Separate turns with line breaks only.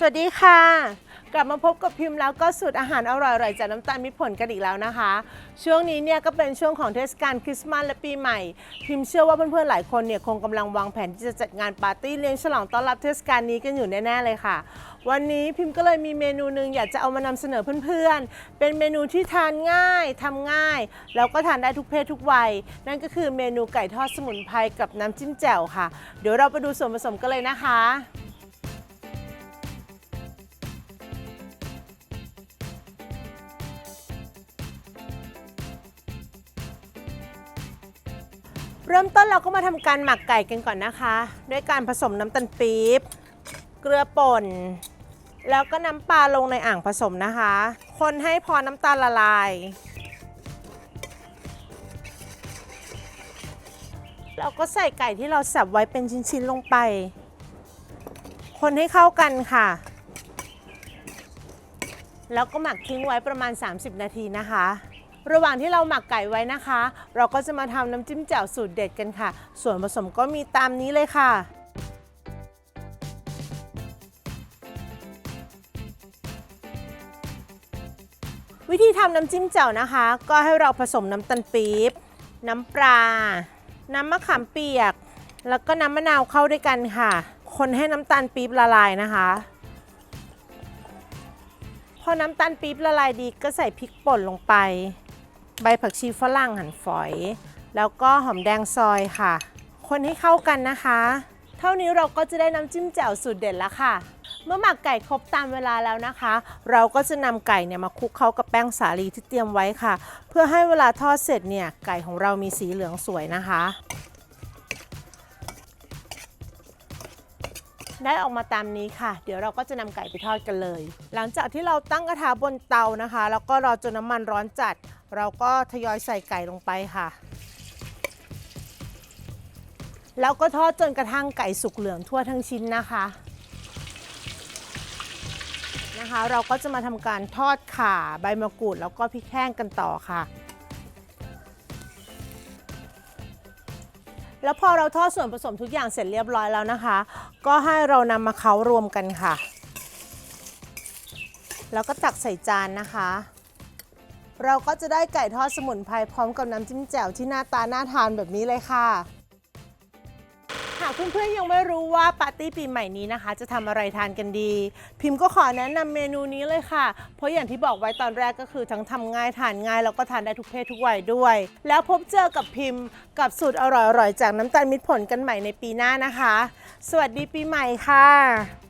สวัสดีค่ะ กลับมาพบกับพิมพ์แล้วก็สูตรอาหารอร่อยๆจากน้ำตาลมิตรผลกันอีกแล้วนะคะ ช่วงนี้เนี่ยก็เป็นช่วงของเทศกาลคริสต์มาสและปีใหม่ พิมพ์เชื่อว่าเพื่อนๆหลายคนเนี่ยคงกำลังวางแผนที่จะจัดงานปาร์ตี้เลี้ยงฉลองต้อนรับเทศกาลนี้กันอยู่แน่ๆเลยค่ะ วันนี้พิมพ์ก็เลยมีเมนูหนึ่งอยากจะเอามานำเสนอเพื่อนๆ เป็นเมนูที่ทานง่ายทำง่าย แล้วก็ทานได้ทุกเพศทุกวัย นั่นก็คือเมนูไก่ทอดสมุนไพรกับน้ำจิ้มแจ่วค่ะ เดี๋ยวเราไปดูส่วนผสมกันเลยนะคะ เริ่มต้นเราก็มาทำการหมักไก่กันก่อนนะคะ ด้วยการผสมน้ำตาลปี๊บ เกลือป่น แล้วก็น้ำปลาลงในอ่างผสมนะคะ คนให้พอน้ำตาลละลาย เราก็ใส่ไก่ที่เราสับไว้เป็นชิ้นๆลงไป คนให้เข้ากันค่ะ แล้วก็หมักทิ้งไว้ประมาณ 30 นาทีนะคะ ระหว่างที่เราหมักไก่ไว้นะคะ เราก็จะมาทำน้ำจิ้มแจ่วสูตรเด็ดกันค่ะ ส่วนผสมก็มีตามนี้เลยค่ะ วิธีทำน้ำจิ้มแจ่วนะคะ ก็ให้เราผสมน้ำตาลปี๊บ น้ำปลา น้ำมะขามเปียก แล้วก็น้ำมะนาวเข้าด้วยกันค่ะ คนให้น้ำตาลปี๊บละลายนะคะพอน้ำตาลปี๊บละลายดีก็ใส่พริกป่นลงไป ใบผักชีฝรั่งหั่นฝอย แล้วก็หอมแดงซอยค่ะ คนให้เข้ากันนะคะ เท่านี้เราก็จะได้น้ำจิ้มแจ่วสูตรเด็ดแล้วค่ะ เมื่อหมักไก่ครบตามเวลาแล้วนะคะ เราก็จะนำไก่เนี่ยมาคลุกเข้ากับแป้งสาลีที่เตรียมไว้ค่ะ เพื่อให้เวลาทอดเสร็จเนี่ยไก่ของเรามีสีเหลืองสวยนะคะ ได้ออกมาตามนี้ค่ะ เดี๋ยวเราก็จะนำไก่ไปทอดกันเลย หลังจากที่เราตั้งกระทะบนเตานะคะ แล้วก็รอจนน้ำมันร้อนจัด เราก็ทยอยใส่ไก่ลงไปค่ะ แล้วก็ทอดจนกระทั่งไก่สุกเหลืองทั่วทั้งชิ้นนะคะนะคะ เราก็จะมาทำการทอดข่าใบมะกรูดแล้วก็พริกแห้งกันต่อค่ะ แล้วพอเราทอดส่วนผสมทุกอย่างเสร็จเรียบร้อยแล้วนะคะ ก็ให้เรานำมาเค้ารวมกันค่ะ แล้วก็ตักใส่จานนะคะ เราก็จะได้ไก่ทอดสมุนไพรพร้อมกับน้ำจิ้มแจ่วที่หน้าตาน่าทานแบบนี้เลยค่ะากเพื่อนๆยังไม่รู้ว่าปาร์ตี้ปีใหม่นี้นะคะ จะทำอะไรทานกันดี พิมพ์ก็ขอแนะนำเมนูนี้เลยค่ะ เพราะอย่างที่บอกไว้ตอนแรกก็คือทั้งทำง่ายทานง่ายแล้วก็ทานได้ทุกเพศทุกวัยด้วย แล้วพบเจอกับพิมพ์กับสูตรอร่อยๆจากน้ำตาลมิตรผลกันใหม่ในปีหน้านะคะ สวัสดีปีใหม่ค่ะ